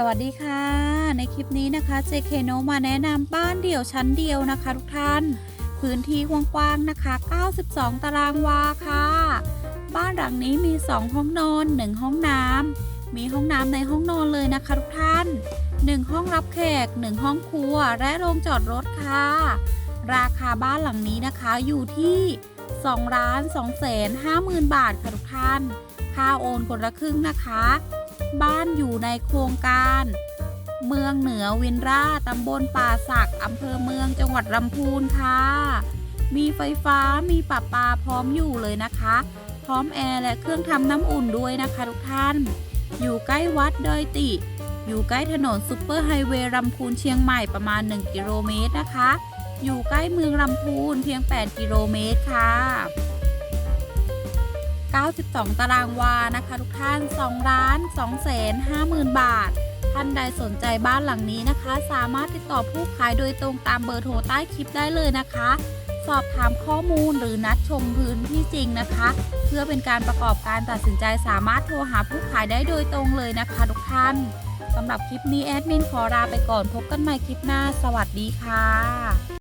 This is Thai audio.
สวัสดีค่ะ ในคลิปนี้นะคะ JK n o มาแนะนำบ้านเดี่ยวชั้นเดียวนะคะ ทุกท่าน พื้นที่กว้างๆนะคะ 92 ตารางวาค่ะ บ้านหลังนี้มี 2 ห้องนอน 1 ห้องน้ำมีห้องน้ำในห้องนอนเลยนะคะ ทุกท่าน 1 ห้องรับแขก 1 ห้องครัว และโรงจอดรถค่ะ ราคาบ้านหลังนี้นะคะอยู่ที่2ล้าน2แสน5หมื่นบาทค่ะทุกท่าน ค่าโอนคนละครึ่งนะคะ บ้านอยู่ในโครงการ เมืองเหนือวินราตำบลป่าสักอำเภอเมืองจังหวัดลำพูนค่ะ มีไฟฟ้ามีปะปาพร้อมอยู่เลยนะคะ พร้อมแอร์และเครื่องทำน้ำอุ่นด้วยนะคะทุกท่าน อยู่ใกล้วัดดอยติ อยู่ใกล้ถนนซุปเปอร์ไฮเวย์ลำพูนเชียงใหม่ประมาณ 1 กิโลเมตรนะคะ อยู่ใกล้เมืองลำพูนเพียง 8 กิโลเมตรค่ะ 92 ตารางวานะคะ ทุกท่าน2ล้าน2แสน5หมื่นบาท ท่านใดสนใจบ้านหลังนี้นะคะ สามารถติดต่อผู้ขายโดยตรงตามเบอร์โทรใต้คลิปได้เลยนะคะ สอบถามข้อมูลหรือนัดชมพื้นที่จริงนะคะ เพื่อเป็นการประกอบการตัดสินใจสามารถโทรหาผู้ขายได้โดยตรงเลยนะคะทุกท่านสำหรับคลิปนี้แอดมินขอลาไปก่อนพบกันใหม่คลิปหน้า สวัสดีค่ะ